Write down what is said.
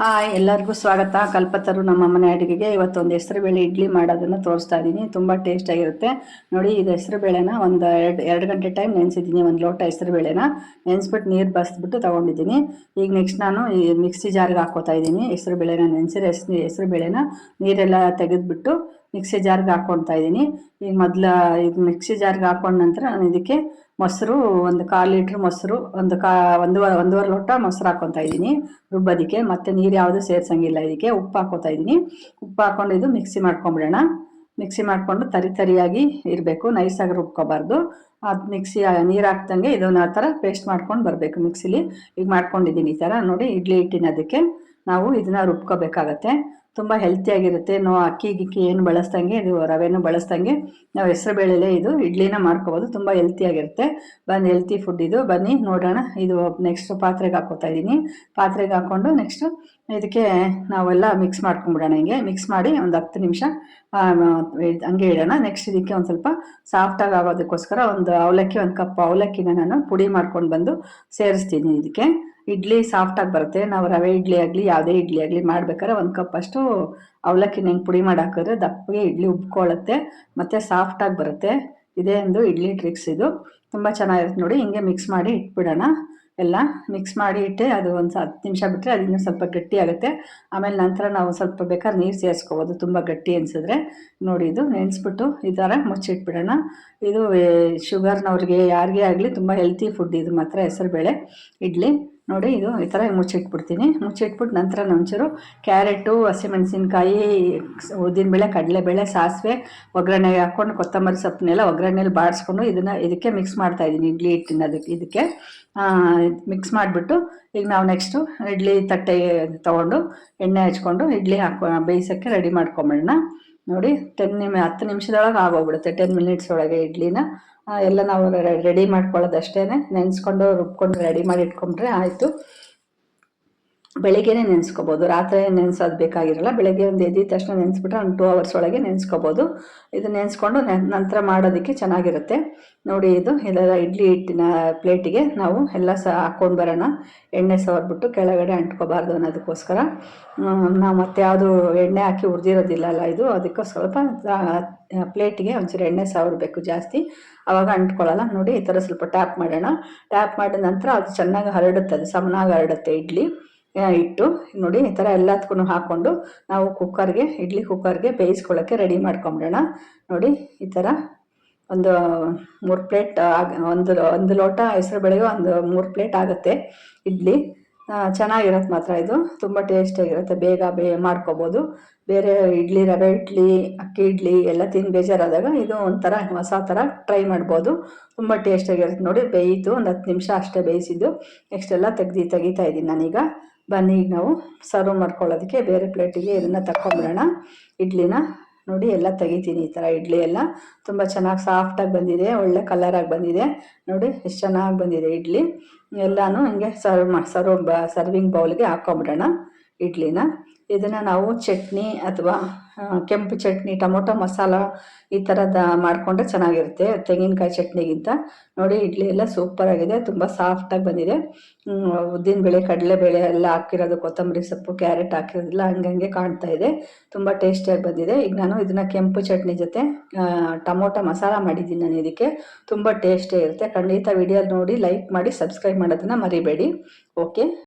Hi, ಎಲ್ಲರಿಗೂ ಸ್ವಾಗತ. ಕಲ್ಪತರು ನಮ್ಮ ಮನೆ ಅಡುಗೆಗೆ ಇವತ್ತೊಂದು ಹೆಸರುಬೇಳೆ ಇಡ್ಲಿ ಮಾಡೋದನ್ನು ತೋರಿಸ್ತಾ ಇದ್ದೀನಿ. ತುಂಬ ಟೇಸ್ಟಾಗಿರುತ್ತೆ ನೋಡಿ, ಇದು ಹೆಸರುಬೇಳೆನ ಒಂದು ಎರಡು ಎರಡು ಗಂಟೆ ಟೈಮ್ ನೆನೆಸಿದ್ದೀನಿ. ಒಂದು ಲೋಟ ಹೆಸರುಬೇಳೆನ. ನೆನೆಸ್ಬಿಟ್ಟು ನೀರು ಬಸ್ಬಿಟ್ಟು ತೊಗೊಂಡಿದ್ದೀನಿ. ಈಗ ನೆಕ್ಸ್ಟ್ ನಾನು ಈ ಮಿಕ್ಸಿ ಜಾರಿಗೆ ಹಾಕೋತಾ ಇದ್ದೀನಿ. ಹೆಸರುಬೇಳೆನ ನೆನೆಸಿರೋ ಹೆಸರು ಹೆಸರುಬೇಳೆನ ನೀರೆಲ್ಲ ತೆಗೆದುಬಿಟ್ಟು ಮಿಕ್ಸಿ ಜಾರ್ಗೆ ಹಾಕ್ಕೊಳ್ತಾ ಇದ್ದೀನಿ. ಈಗ ಮೊದಲು ಇದು ಮಿಕ್ಸಿ ಜಾರ್ಗೆ ಹಾಕೊಂಡ ನಂತರ ನಾನು ಇದಕ್ಕೆ ಮೊಸರು ಒಂದು ಕಾಲು ಲೀಟ್ರ್ ಮೊಸರು, ಒಂದು ಕಾ ಒಂದು ಒಂದೂವರೆ ಲೋಟ ಮೊಸರು ಹಾಕ್ಕೊತಾ ಇದ್ದೀನಿ. ರುಬ್ಬೋದಕ್ಕೆ ಮತ್ತು ನೀರು ಯಾವುದು ಸೇರ್ಸಂಗಿಲ್ಲ ಇದಕ್ಕೆ, ಉಪ್ಪು ಹಾಕೋತಾ ಇದ್ದೀನಿ. ಉಪ್ಪು ಹಾಕ್ಕೊಂಡು ಇದು ಮಿಕ್ಸಿ ಮಾಡ್ಕೊಂಬಿಡೋಣ. ಮಿಕ್ಸಿ ಮಾಡಿಕೊಂಡು ತರಿ ತರಿಯಾಗಿ ಇರಬೇಕು, ನೈಸಾಗಿ ರುಬ್ಕೋಬಾರ್ದು. ಅದು ಮಿಕ್ಸಿ ನೀರು ಹಾಕ್ದಂಗೆ ಇದನ್ನ ಆ ಥರ ಪೇಸ್ಟ್ ಮಾಡ್ಕೊಂಡು ಬರಬೇಕು ಮಿಕ್ಸಿಲಿ. ಈಗ ಮಾಡ್ಕೊಂಡಿದ್ದೀನಿ ಈ ಥರ ನೋಡಿ, ಇಡ್ಲಿ ಹಿಟ್ಟಿನ ಅದಕ್ಕೆ. ನಾವು ಇದನ್ನ ರುಬ್ಕೋಬೇಕಾಗತ್ತೆ. ತುಂಬ ಹೆಲ್ತಿಯಾಗಿರುತ್ತೆ ನೋ ಅಕ್ಕಿ, ಗಿಕ್ಕಿ ಏನು ಬಳಸ್ದಂಗೆ, ಇದು ರವೆನೂ ಬಳಸ್ದಂಗೆ ನಾವು ಹೆಸರು ಬೇಳೆಲೆ ಇದು ಇಡ್ಲಿನ ಮಾಡ್ಕೋಬೋದು. ತುಂಬ ಹೆಲ್ತಿಯಾಗಿರುತ್ತೆ ಬಂದು ಹೆಲ್ತಿ ಫುಡ್ ಇದು. ಬನ್ನಿ, ನೋಡೋಣ. ಇದು ನೆಕ್ಸ್ಟ್ ಪಾತ್ರೆಗೆ ಹಾಕೋತಾ ಇದ್ದೀನಿ. ಪಾತ್ರೆಗೆ ಹಾಕ್ಕೊಂಡು ನೆಕ್ಸ್ಟು ಇದಕ್ಕೆ ನಾವೆಲ್ಲ ಮಿಕ್ಸ್ ಮಾಡ್ಕೊಂಬಿಡೋಣ ಹಿಂಗೆ. ಮಿಕ್ಸ್ ಮಾಡಿ ಒಂದು ಹತ್ತು ನಿಮಿಷ ಹಂಗೆ ಇಡೋಣ. ನೆಕ್ಸ್ಟ್ ಇದಕ್ಕೆ ಒಂದು ಸ್ವಲ್ಪ ಸಾಫ್ಟಾಗಿ ಆಗೋದಕ್ಕೋಸ್ಕರ ಒಂದು ಅವಲಕ್ಕಿ, ಒಂದು ಕಪ್ ಅವಲಕ್ಕಿನ ನಾನು ಪುಡಿ ಮಾಡ್ಕೊಂಡು ಬಂದು ಸೇರಿಸ್ತೀನಿ ಇದಕ್ಕೆ. ಇಡ್ಲಿ ಸಾಫ್ಟಾಗಿ ಬರುತ್ತೆ. ನಾವು ರವೆ ಇಡ್ಲಿ ಆಗಲಿ, ಯಾವುದೇ ಇಡ್ಲಿ ಆಗಲಿ ಮಾಡ್ಬೇಕಾದ್ರೆ ಒಂದು ಕಪ್ ಅಷ್ಟು ಅವಲಕ್ಕಿ ಹೆಂಗೆ ಪುಡಿ ಮಾಡಿ ಹಾಕಿದ್ರೆ ದಪ್ಪಗೆ ಇಡ್ಲಿ ಉಬ್ಕೊಳ್ಳುತ್ತೆ ಮತ್ತು ಸಾಫ್ಟಾಗಿ ಬರುತ್ತೆ. ಇದೇ ಒಂದು ಇಡ್ಲಿ ಟ್ರಿಕ್ಸ್ ಇದು. ತುಂಬ ಚೆನ್ನಾಗಿರುತ್ತೆ ನೋಡಿ. ಹಿಂಗೆ ಮಿಕ್ಸ್ ಮಾಡಿ ಇಟ್ಬಿಡೋಣ. ಎಲ್ಲ ಮಿಕ್ಸ್ ಮಾಡಿ ಇಟ್ಟೆ ಅದು ಒಂದು ಹತ್ತು ನಿಮಿಷ ಬಿಟ್ಟರೆ ಅದು ಸ್ವಲ್ಪ ಗಟ್ಟಿ ಆಗುತ್ತೆ. ಆಮೇಲೆ ನಂತರ ನಾವು ಸ್ವಲ್ಪ ಬೇಕಾದ್ರೆ ನೀರು ಸೇರಿಸ್ಕೋಬೋದು. ತುಂಬ ಗಟ್ಟಿ ಅನಿಸಿದ್ರೆ. ನೋಡಿ ಇದು ನೆನೆಸ್ಬಿಟ್ಟು ಈ ಥರ ಮುಚ್ಚಿಟ್ಬಿಡೋಣ. ಇದು ಶುಗರ್ನವ್ರಿಗೆ ಯಾರಿಗೇ ಆಗಲಿ ತುಂಬ ಹೆಲ್ತಿ ಫುಡ್ ಇದು ಮಾತ್ರ ಹೆಸರುಬೇಳೆ ಇಡ್ಲಿ. ನೋಡಿ, ಇದು ಈ ಥರ ಮುಚ್ಚಿಟ್ಬಿಡ್ತೀನಿ ಮುಚ್ಚಿಟ್ಬಿಟ್ಟು ನಂತರ ಒಂಚೂರು ಕ್ಯಾರೆಟು ಹಸಿಮೆಣಸಿನ್ಕಾಯಿ ಉದ್ದಿನಬೇಳೆ ಕಡಲೆಬೇಳೆ ಸಾಸಿವೆ, ಒಗ್ಗರಣೆ ಹಾಕ್ಕೊಂಡು ಕೊತ್ತಂಬರಿ ಸೊಪ್ಪನ್ನೆಲ್ಲ ಒಗ್ಗರಣೆಯಲ್ಲಿ ಬಾಡಿಸ್ಕೊಂಡು ಇದನ್ನು ಇದಕ್ಕೆ ಮಿಕ್ಸ್ ಮಾಡ್ತಾಯಿದ್ದೀನಿ ಇಡ್ಲಿ ಹಿಟ್ಟಿನ ಅದಕ್ಕೆ ಇದಕ್ಕೆ ಮಿಕ್ಸ್ ಮಾಡಿಬಿಟ್ಟು ಈಗ ನಾವು ನೆಕ್ಸ್ಟು ಇಡ್ಲಿ ತಟ್ಟೆ ತೊಗೊಂಡು, ಎಣ್ಣೆ ಹಚ್ಕೊಂಡು ಇಡ್ಲಿ ಹಾಕೋ, ಬೇಯಿಸೋಕ್ಕೆ ರೆಡಿ ಮಾಡ್ಕೊಂಬಿಡೋಣ. ನೋಡಿ ಟೆನ್ ನಿಮಿ, ಹತ್ತು ನಿಮಿಷದೊಳಗೆ ಆಗೋಗ್ಬಿಡುತ್ತೆ ಟೆನ್ ಮಿನಿಟ್ಸ್ ಒಳಗೆ ಇಡ್ಲಿನ. ಎಲ್ಲ ನಾವು ರೆಡಿ ಮಾಡ್ಕೊಳ್ಳೋದಷ್ಟೇ ನೆನೆಸ್ಕೊಂಡು ರುಬ್ಕೊಂಡು ರೆಡಿ ಮಾಡಿ ಇಟ್ಕೊಂಡ್ರೆ ಆಯಿತು. ಬೆಳಿಗ್ಗೆನೇ ನೆನೆಸ್ಕೋಬೋದು ರಾತ್ರಿ ನೆನೆಸೋದು ಬೇಕಾಗಿರಲ್ಲ, ಬೆಳಗ್ಗೆ ಒಂದು ಎದ್ದಿದ ತಕ್ಷಣ ನೆನೆಸ್ಬಿಟ್ರೆ ಒಂದು ಟೂ ಅವರ್ಸ್ ಒಳಗೆ ನೆನೆಸ್ಕೋಬೋದು. ಇದು ನೆನೆಸ್ಕೊಂಡು ನಂತರ ಮಾಡೋದಕ್ಕೆ ಚೆನ್ನಾಗಿರುತ್ತೆ. ನೋಡಿ ಇದು, ಇದೆಲ್ಲ ಇಡ್ಲಿ ಹಿಟ್ಟಿನ ಪ್ಲೇಟಿಗೆ ನಾವು ಎಲ್ಲ ಸಹ ಹಾಕ್ಕೊಂಡು ಬರೋಣ. ಎಣ್ಣೆ ಸವರ್ಬಿಟ್ಟು ಕೆಳಗಡೆ ಅಂಟ್ಕೋಬಾರ್ದು ಅನ್ನೋದಕ್ಕೋಸ್ಕರ. ನಾವು ಮತ್ತೆ ಯಾವುದು ಎಣ್ಣೆ ಹಾಕಿ ಹುರಿದಿರೋದಿಲ್ಲಲ್ಲ ಇದು, ಅದಕ್ಕೆ ಸ್ವಲ್ಪ ಪ್ಲೇಟಿಗೆ ಒಂಚೂರು ಎಣ್ಣೆ ಸವರಬೇಕು ಜಾಸ್ತಿ. ಆವಾಗ ಅಂಟ್ಕೊಳ್ಳಲ್ಲ ನೋಡಿ ಈ ಥರ ಸ್ವಲ್ಪ ಟ್ಯಾಪ್ ಮಾಡೋಣ. ಟ್ಯಾಪ್ ಮಾಡಿದ ನಂತರ ಅದು ಚೆನ್ನಾಗಿ ಹರಡುತ್ತೆ ಅದು ಸಮನಾಗಿ ಹರಡುತ್ತೆ ಇಡ್ಲಿ. ಇಟ್ಟು ನೋಡಿ, ಈ ಥರ ಎಲ್ಲದಕ್ಕೂ ಹಾಕ್ಕೊಂಡು ನಾವು ಕುಕ್ಕರ್ಗೆ ಇಡ್ಲಿ ಕುಕ್ಕರ್ಗೆ ಬೇಯಿಸ್ಕೊಳ್ಳೋಕ್ಕೆ ರೆಡಿ ಮಾಡ್ಕೊಂಬಿಡೋಣ. ನೋಡಿ, ಈ ಥರ ಒಂದು ಮೂರು ಪ್ಲೇಟ್ ಒಂದು ಒಂದು ಲೋಟ ಹೆಸರು ಬೆಳೆಯೋ ಒಂದು ಮೂರು ಪ್ಲೇಟ್ ಆಗುತ್ತೆ ಇಡ್ಲಿ. ಚೆನ್ನಾಗಿರುತ್ತೆ ಮಾತ್ರ ಇದು. ತುಂಬ ಟೇಸ್ಟಿಯಾಗಿರುತ್ತೆ ಬೇಗ ಬೇ, ಮಾಡ್ಕೋಬೋದು. ಬೇರೆ ಇಡ್ಲಿ ರವೆ ಇಡ್ಲಿ, ಅಕ್ಕಿ ಇಡ್ಲಿ ಎಲ್ಲ ತಿಂದು ಬೇಜಾರಾದಾಗ ಇದು ಒಂಥರ ಹೊಸ ಥರ ಟ್ರೈ ಮಾಡ್ಬೋದು. ತುಂಬ ಟೇಸ್ಟಿಯಾಗಿರುತ್ತೆ ನೋಡಿ, ಬೇಯಿತು, ಒಂದು ಹತ್ತು ನಿಮಿಷ ಅಷ್ಟೇ ಬೇಯಿಸಿದ್ದು. ನೆಕ್ಸ್ಟ್ ಎಲ್ಲ ತೆಗ್ದು ತೆಗಿತಾ ಇದ್ದೀನಿ ನಾನೀಗ. ಬನ್ನಿ, ಈಗ ನಾವು ಸರ್ವ್ ಮಾಡ್ಕೊಳ್ಳೋದಕ್ಕೆ ಬೇರೆ ಪ್ಲೇಟಿಗೆ ಇದನ್ನು ತಗೊಂಬಿಡೋಣ ಇಡ್ಲಿನ ನೋಡಿ ಎಲ್ಲ ತೆಗಿತೀನಿ ಈ ಥರ ಇಡ್ಲಿ ಎಲ್ಲ. ತುಂಬ ಚೆನ್ನಾಗಿ ಸಾಫ್ಟಾಗಿ ಬಂದಿದೆ, ಒಳ್ಳೆ ಕಲರಾಗಿ ಬಂದಿದೆ. ನೋಡಿ ಎಷ್ಟು ಚೆನ್ನಾಗಿ ಬಂದಿದೆ ಇಡ್ಲಿ. ಎಲ್ಲನೂ ಹಿಂಗೆ ಸರ್ವ್ ಮಾ ಸರ್ವ್ ಸರ್ವಿಂಗ್ ಬೌಲ್ಗೆ ಹಾಕೊಂಬಿಡೋಣ ಇಡ್ಲಿನ. ಇದನ್ನು ನಾವು ಚಟ್ನಿ ಅಥವಾ ಕೆಂಪು ಚಟ್ನಿ, ಟೊಮೊಟೊ ಮಸಾಲ ಈ ಥರದ ಮಾಡಿಕೊಂಡ್ರೆ ಚೆನ್ನಾಗಿರುತ್ತೆ. ತೆಂಗಿನಕಾಯಿ ಚಟ್ನಿಗಿಂತ. ನೋಡಿ, ಇಡ್ಲಿ ಎಲ್ಲ ಸೂಪರಾಗಿದೆ ತುಂಬ ಸಾಫ್ಟಾಗಿ ಬಂದಿದೆ. ಉದ್ದಿನ ಬೇಳೆ, ಕಡಲೆ ಕಡಲೆಬೇಳೆ ಎಲ್ಲ ಹಾಕಿರೋದು, ಕೊತ್ತಂಬರಿ ಸೊಪ್ಪು, ಕ್ಯಾರೆಟ್ ಹಾಕಿರೋದಿಲ್ಲ ಹಂಗಂಗೆ ಕಾಣ್ತಾ ಇದೆ. ತುಂಬ ಟೇಸ್ಟಿಯಾಗಿ ಬಂದಿದೆ. ಈಗ ನಾನು ಇದನ್ನು ಕೆಂಪು ಚಟ್ನಿ ಜೊತೆ ಟೊಮೊಟೊ ಮಸಾಲ ಮಾಡಿದ್ದೀನಿ ನಾನು ಇದಕ್ಕೆ. ತುಂಬ ಟೇಸ್ಟೇ ಇರುತ್ತೆ. ಖಂಡಿತ ವಿಡಿಯೋ ನೋಡಿ ಲೈಕ್ ಮಾಡಿ ಸಬ್ಸ್ಕ್ರೈಬ್ ಮಾಡೋದನ್ನು ಮರಿಬೇಡಿ. ಓಕೆ